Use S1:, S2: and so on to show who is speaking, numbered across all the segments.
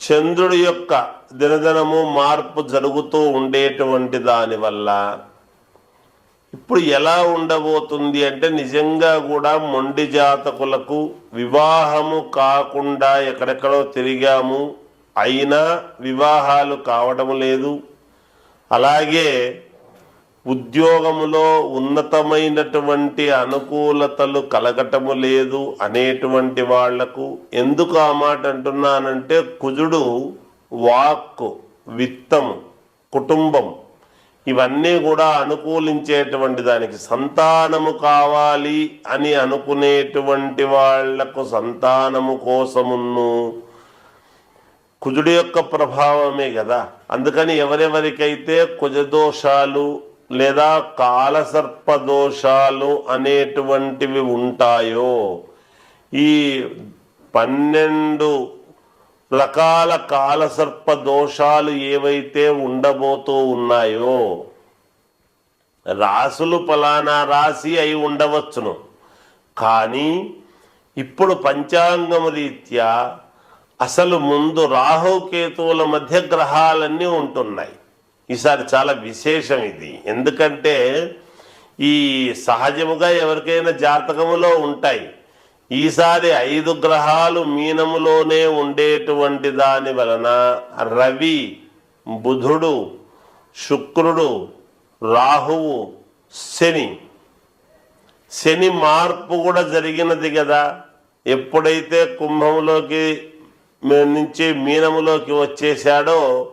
S1: చంద్రుడి యొక్క దినదినము మార్పు జరుగుతూ ఉండేటువంటి దానివల్ల ఇప్పుడు ఎలా ఉండబోతుంది అంటే నిజంగా కూడా మొండి జాతకులకు వివాహము కాకుండా ఎక్కడెక్కడో తిరిగాము అయినా వివాహాలు కావడం లేదు. అలాగే ఉద్యోగములో ఉన్నతమైనటువంటి అనుకూలతలు కలగటము లేదు అనేటువంటి వాళ్ళకు ఎందుకు ఆ మాట అంటున్నానంటే కుజుడు వాక్కు విత్తము కుటుంబం ఇవన్నీ కూడా అనుకూలించేటువంటి దానికి సంతానము కావాలి అని అనుకునేటువంటి వాళ్ళకు సంతానము కోసమును కుజుడి యొక్క ప్రభావమే కదా. అందుకని ఎవరెవరికైతే కుజదోషాలు లేదా కాలసర్ప దోషాలు అనేటువంటివి ఉంటాయో ఈ పన్నెండు రకాల కాలసర్ప దోషాలు ఏవైతే ఉండబోతూ ఉన్నాయో రాసులు ఫలానా రాశి అయి ఉండవచ్చును. కానీ ఇప్పుడు పంచాంగం రీత్యా అసలు ముందు రాహుకేతువుల మధ్య గ్రహాలన్నీ ఉంటున్నాయి. ఈసారి చాలా విశేషం ఇది. ఎందుకంటే ఈ సహజముగా ఎవరికైనా జాతకములో ఉంటాయి. ఈసారి ఐదు గ్రహాలు మీనములోనే ఉండేటువంటి దాని వలన రవి బుధుడు శుక్రుడు రాహువు శని. శని మార్పు కూడా జరిగినది కదా. ఎప్పుడైతే కుంభంలోకి నుంచి మీనములోకి వచ్చేసాడో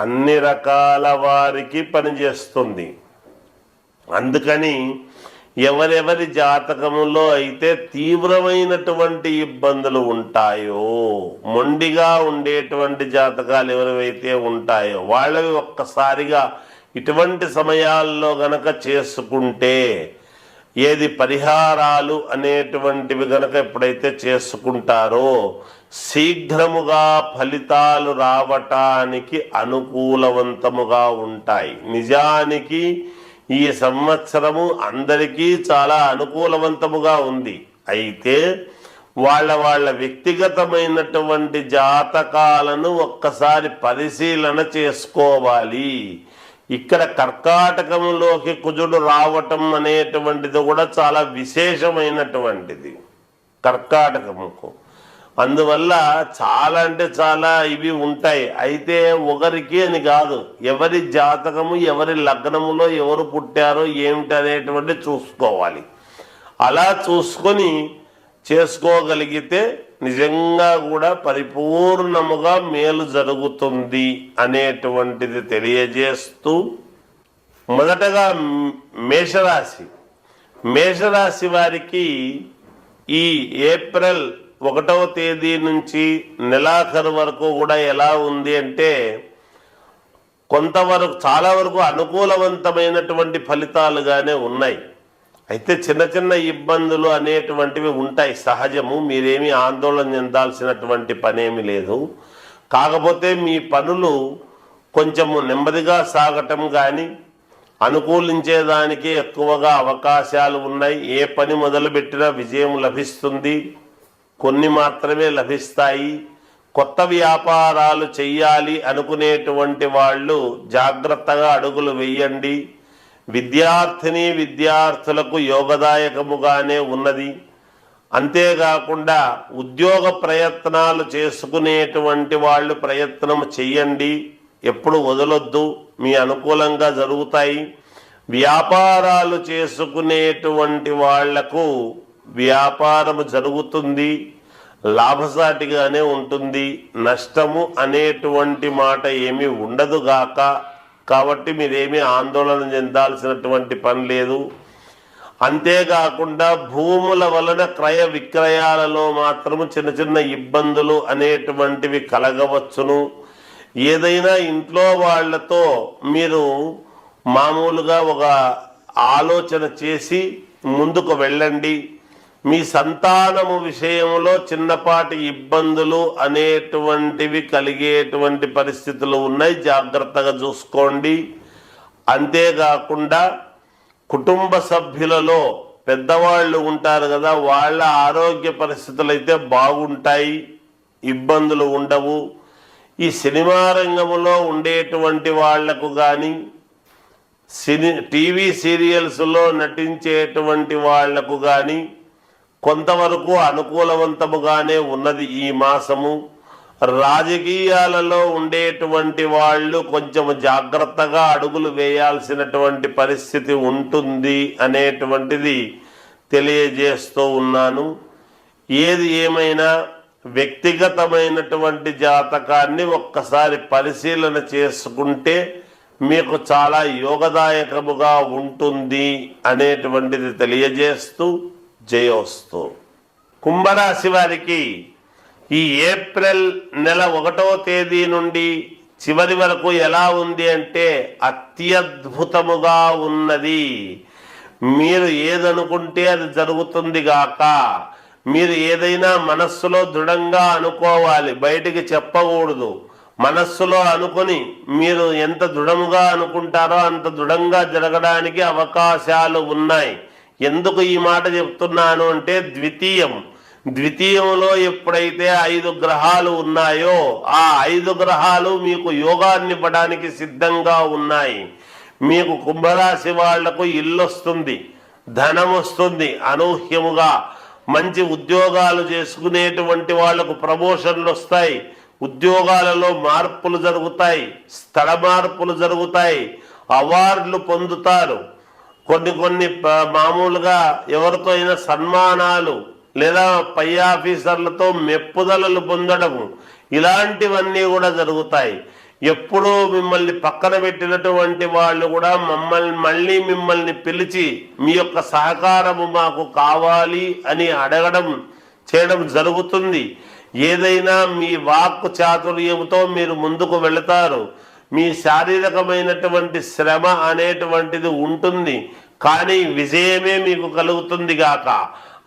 S1: అన్ని రకాల వారికి పనిచేస్తుంది. అందుకని ఎవరెవరి జాతకంలో అయితే తీవ్రమైనటువంటి ఇబ్బందులు ఉంటాయో మొండిగా ఉండేటువంటి జాతకాలు ఎవరివైతే ఉంటాయో వాళ్ళవి ఒక్కసారిగా ఇటువంటి సమయాల్లో గనక చేసుకుంటే ఏది పరిహారాలు అనేటువంటివి గనక ఎప్పుడైతే చేసుకుంటారో శీఘ్రముగా ఫలితాలు రావటానికి అనుకూలవంతముగా ఉంటాయి. నిజానికి ఈ సంవత్సరము అందరికీ చాలా అనుకూలవంతముగా ఉంది. అయితే వాళ్ళ వాళ్ళ వ్యక్తిగతమైనటువంటి జాతకాలను ఒక్కసారి పరిశీలన చేసుకోవాలి. ఇక్కడ కర్కాటకంలోకి కుజుడు రావటం అనేటువంటిది కూడా చాలా విశేషమైనటువంటిది కర్కాటకముకు. అందువల్ల చాలా అంటే చాలా ఇవి ఉంటాయి. అయితే ఒకరికి అని కాదు ఎవరి జాతకము ఎవరి లగ్నములో ఎవరు పుట్టారో ఏమిటి అనేటువంటి చూసుకోవాలి. అలా చూసుకొని చేసుకోగలిగితే నిజంగా కూడా పరిపూర్ణముగా మేలు జరుగుతుంది అనేటువంటిది తెలియజేస్తూ మొదటగా మేషరాశి. మేషరాశి వారికి ఈ ఏప్రిల్ ఒకటవ తేదీ నుంచి నెలాఖరు వరకు కూడా ఎలా ఉంది అంటే కొంతవరకు చాలా వరకు అనుకూలవంతమైనటువంటి ఫలితాలుగానే ఉన్నాయి. అయితే చిన్న చిన్న ఇబ్బందులు అనేటువంటివి ఉంటాయి సహజము. మీరేమీ ఆందోళన చెందాల్సినటువంటి పనేమి లేదు. కాకపోతే మీ పనులు కొంచెము నెమ్మదిగా సాగటం కానీ అనుకూలించేదానికి ఎక్కువగా అవకాశాలు ఉన్నాయి. ఏ పని మొదలుపెట్టినా విజయం లభిస్తుంది. కొన్ని మాత్రమే లభిస్తాయి. కొత్త వ్యాపారాలు చెయ్యాలి అనుకునేటువంటి వాళ్ళు జాగ్రత్తగా అడుగులు వేయండి. విద్యార్థిని విద్యార్థులకు యోగదాయకముగానే ఉన్నది. అంతేకాకుండా ఉద్యోగ ప్రయత్నాలు చేసుకునేటువంటి వాళ్ళు ప్రయత్నం చెయ్యండి. ఎప్పుడు వదలొద్దు. మీ అనుకూలంగా జరుగుతాయి. వ్యాపారాలు చేసుకునేటువంటి వాళ్ళకు వ్యాపారము జరుగుతుంది. లాభసాటిగానే ఉంటుంది. నష్టము అనేటువంటి మాట ఏమీ ఉండదు గాక. కాబట్టి మీరేమీ ఆందోళన చెందాల్సినటువంటి పని లేదు. అంతేకాకుండా భూముల వలన క్రయ విక్రయాలలో మాత్రము చిన్న చిన్న ఇబ్బందులు అనేటువంటివి కలగవచ్చును. ఏదైనా ఇంట్లో వాళ్ళతో మీరు మామూలుగా ఒక ఆలోచన చేసి ముందుకు వెళ్ళండి. మీ సంతానము విషయంలో చిన్నపాటి ఇబ్బందులు అనేటువంటివి కలిగేటువంటి పరిస్థితులు ఉన్నాయి. జాగ్రత్తగా చూసుకోండి. అంతేకాకుండా కుటుంబ సభ్యులలో పెద్దవాళ్ళు ఉంటారు కదా వాళ్ళ ఆరోగ్య పరిస్థితులు అయితే బాగుంటాయి ఇబ్బందులు ఉండవు. ఈ సినిమా రంగంలో ఉండేటువంటి వాళ్ళకు కానీ సినీ టీవీ సీరియల్స్లో నటించేటువంటి వాళ్ళకు కానీ కొంతవరకు అనుకూలవంతముగానే ఉన్నది ఈ మాసము. రాజకీయాలలో ఉండేటువంటి వాళ్ళు కొంచెం జాగ్రత్తగా అడుగులు వేయాల్సినటువంటి పరిస్థితి ఉంటుంది అనేటువంటిది తెలియజేస్తూ ఉన్నాను. ఏది ఏమైనా వ్యక్తిగతమైనటువంటి జాతకాన్ని ఒక్కసారి పరిశీలన చేసుకుంటే మీకు చాలా యోగదాయకముగా ఉంటుంది అనేటువంటిది తెలియజేస్తూ జయోస్తు. కుంభరాశి వారికి ఈ ఏప్రిల్ నెల ఒకటో తేదీ నుండి చివరి వరకు ఎలా ఉంది అంటే అత్యద్భుతముగా ఉన్నది. మీరు ఏదనుకుంటే అది జరుగుతుంది గాక మీరు ఏదైనా మనస్సులో దృఢంగా అనుకోవాలి బయటికి చెప్పకూడదు. మనస్సులో అనుకొని మీరు ఎంత దృఢముగా అనుకుంటారో అంత దృఢంగా జరగడానికి అవకాశాలు ఉన్నాయి. ఎందుకు ఈ మాట చెప్తున్నాను అంటే ద్వితీయం. ద్వితీయంలో ఎప్పుడైతే ఐదు గ్రహాలు ఉన్నాయో ఆ ఐదు గ్రహాలు మీకు యోగాన్ని ఇవ్వడానికి సిద్ధంగా ఉన్నాయి. మీకు కుంభరాశి వాళ్ళకు ఇల్లు వస్తుంది ధనం వస్తుంది అనూహ్యముగా. మంచి ఉద్యోగాలు చేసుకునేటువంటి వాళ్ళకు ప్రమోషన్లు వస్తాయి ఉద్యోగాలలో మార్పులు జరుగుతాయి స్థల మార్పులు జరుగుతాయి అవార్డులు పొందుతారు. కొన్ని కొన్ని మామూలుగా ఎవరితో అయినా సన్మానాలు లేదా పై ఆఫీసర్లతో మెప్పుదలలు పొందడము ఇలాంటివన్నీ కూడా జరుగుతాయి. ఎప్పుడూ మిమ్మల్ని పక్కన పెట్టినటువంటి వాళ్ళు కూడా మమ్మల్ని మళ్ళీ మిమ్మల్ని పిలిచి మీ యొక్క సహకారము మాకు కావాలి అని అడగడం చేయడం జరుగుతుంది. ఏదైనా మీ వాక్కు చాతుర్యంతో మీరు ముందుకు వెళతారు. మీ శారీరకమైనటువంటి శ్రమ అనేటువంటిది ఉంటుంది కానీ విజయమే మీకు కలుగుతుంది గాక.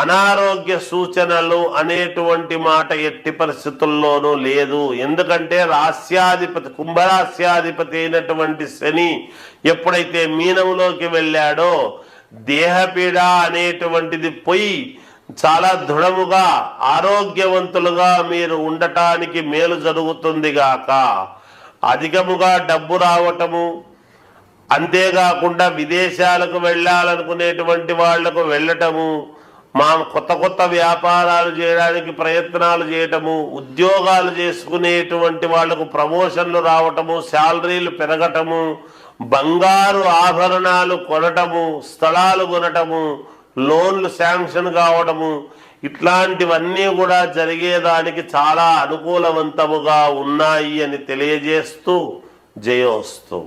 S1: అనారోగ్య సూచనలు అనేటువంటి మాట ఎట్టి పరిస్థితుల్లోనూ లేదు. ఎందుకంటే రాస్యాధిపతి కుంభరాస్యాధిపతి అయినటువంటి శని ఎప్పుడైతే మీనంలోకి వెళ్ళాడో దేహపీడ అనేటువంటిది పోయి చాలా దృఢముగా ఆరోగ్యవంతులుగా మీరు ఉండటానికి మేలు జరుగుతుంది గాక. అధికముగా డబ్బు రావటము అంతేకాకుండా విదేశాలకు వెళ్ళాలనుకునేటువంటి వాళ్ళకు వెళ్ళటము మా కొత్త కొత్త వ్యాపారాలు చేయడానికి ప్రయత్నాలు చేయటము ఉద్యోగాలు చేసుకునేటువంటి వాళ్ళకు ప్రమోషన్లు రావటము శాలరీలు పెరగటము బంగారు ఆభరణాలు కొనటము స్థలాలు కొనటము లోన్లు శాంక్షన్ కావడము ఇట్లాంటివన్నీ కూడా జరిగేదానికి చాలా అనుకూలవంతముగా ఉన్నాయి అని తెలియజేస్తూ జయోస్తూ.